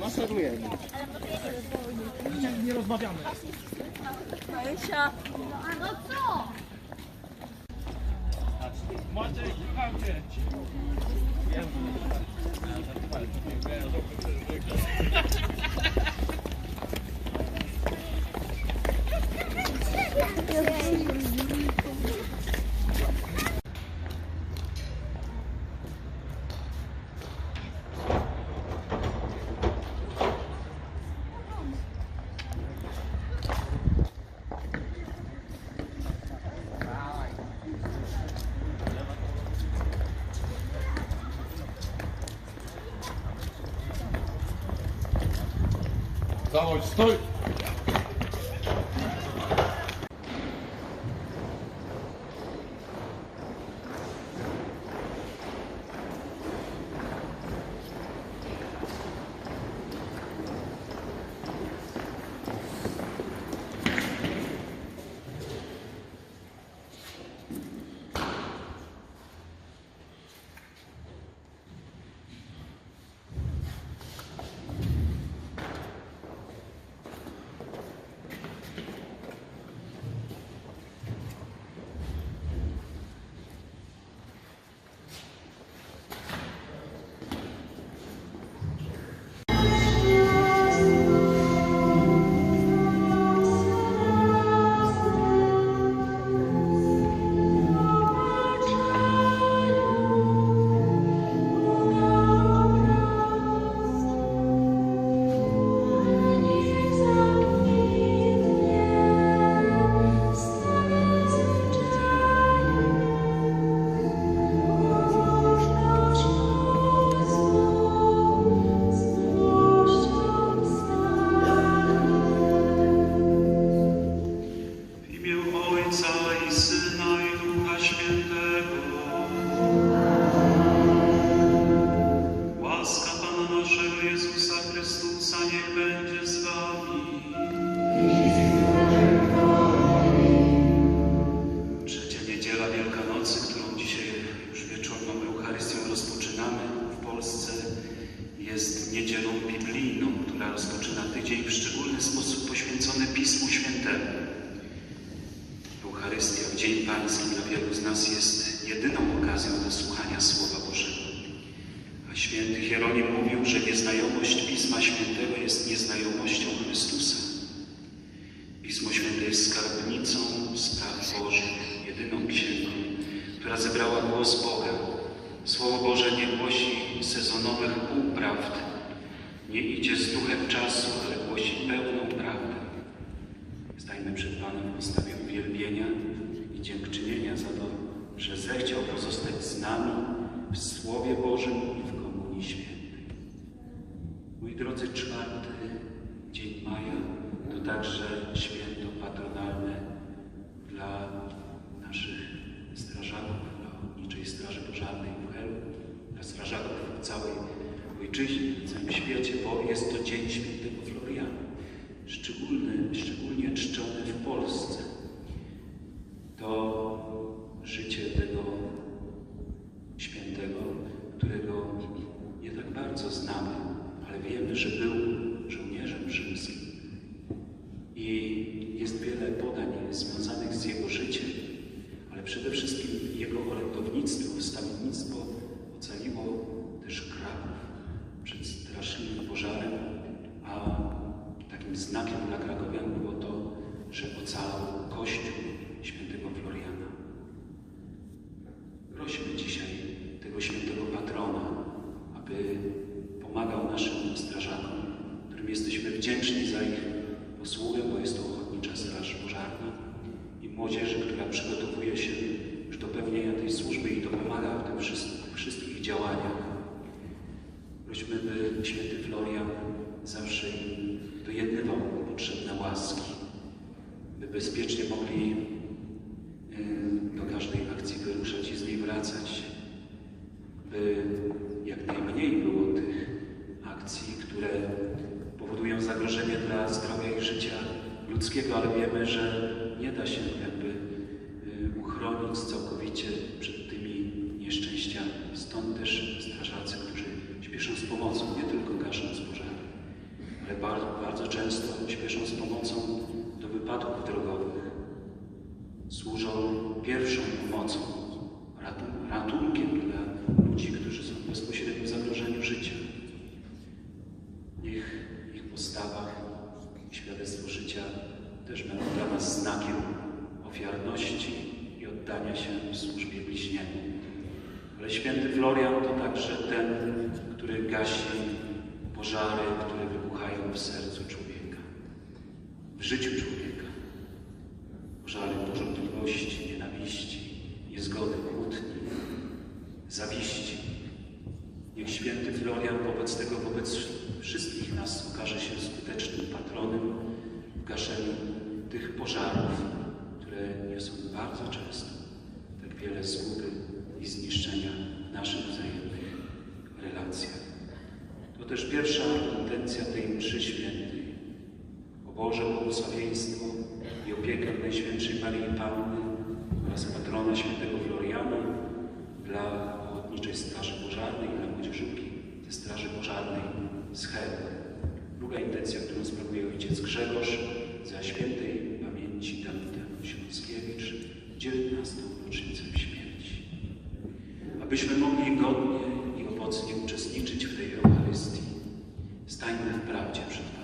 Maszerujemy. Nie rozmawiamy. Marysia. No co? Maciek, kocham cię. Zachodź, stój! W Wielkanocy, którą dzisiaj już wieczorną Eucharystią rozpoczynamy w Polsce, jest niedzielą biblijną, która rozpoczyna tydzień w szczególny sposób poświęcony Pismu Świętemu. Eucharystia w Dzień Pański dla wielu z nas jest jedyną okazją do słuchania Słowa Bożego. A święty Hieronim mówił, że nieznajomość Pisma Świętego jest nieznajomością Chrystusa. Pismo Święte jest skarbnicą spraw Bożych, jedyną księgą, która zebrała głos Boga. Słowo Boże nie głosi sezonowych półprawd, nie idzie z duchem czasu, ale głosi pełną prawdę. Stajmy przed Panem w postawie uwielbienia i dziękczynienia za to, że zechciał pozostać z nami w Słowie Bożym i w Komunii Świętej. Moi drodzy, czwarty dzień maja to także święto patronalne dla naszych strażaków, Ochotniczej Straży Pożarnej Helu, dla strażaków w całej ojczyźnie, w całym świecie, bo jest to Dzień Świętego Floriana szczególny, szczególnie czczony w Polsce. To życie tego świętego, którego nie tak bardzo znamy, ale wiemy, że był żołnierzem rzymskim. I jest wiele podań związanych z jego życiem, ale przede wszystkim jego orędownictwo, wstawiennictwo ocaliło też Kraków przed straszliwym pożarem, a takim znakiem dla Krakowian było to, Kościół świętego Floriana. Prośmy dzisiaj tego świętego patrona, aby pomagał naszym strażakom, którym jesteśmy wdzięczni za ich posługę, bo jest to Ochotnicza Straż Pożarna i młodzieży, która przygotowuje bezpiecznie mogli e, do każdej akcji wyruszać i z niej wracać, by jak najmniej było tych akcji, które powodują zagrożenie dla zdrowia i życia ludzkiego, ale wiemy, że nie da się jakby e, uchronić całkowicie przed tymi nieszczęściami. Stąd też strażacy, którzy śpieszą z pomocą, nie tylko gaszą z pożaru, ale bardzo, bardzo często śpieszą z pomocą wypadków drogowych. Służą pierwszą pomocą, ratunkiem dla ludzi, którzy są w bezpośrednim zagrożeniu życia. Niech ich postawach świadectwo życia też będą dla nas znakiem ofiarności i oddania się w służbie bliźniemu. Ale święty Florian to także ten, który gasi pożary, które wybuchają w sercu człowieka, w życiu człowieka. Pożądliwości, nienawiści, niezgody, kłótni, zawiści. Niech święty Florian wobec tego, wobec wszystkich nas okaże się skutecznym patronem w gaszeniu tych pożarów, które niosą bardzo często tak wiele zguby i zniszczenia w naszych wzajemnych relacjach. To też pierwsza intencja tej mszy świętej. Boże błogosławieństwo i opiekę Najświętszej Marii Panny oraz patrona świętego Floriana dla Ochotniczej Straży Pożarnej i dla młodzieżówki Straży Pożarnej z Chełm. Druga intencja, którą sprawuje ojciec Grzegorz za świętej pamięci Dawida Śląskiewicz 19. rocznicę śmierci. Abyśmy mogli godnie i owocnie uczestniczyć w tej Eucharystii, stańmy w prawdzie przed Panem.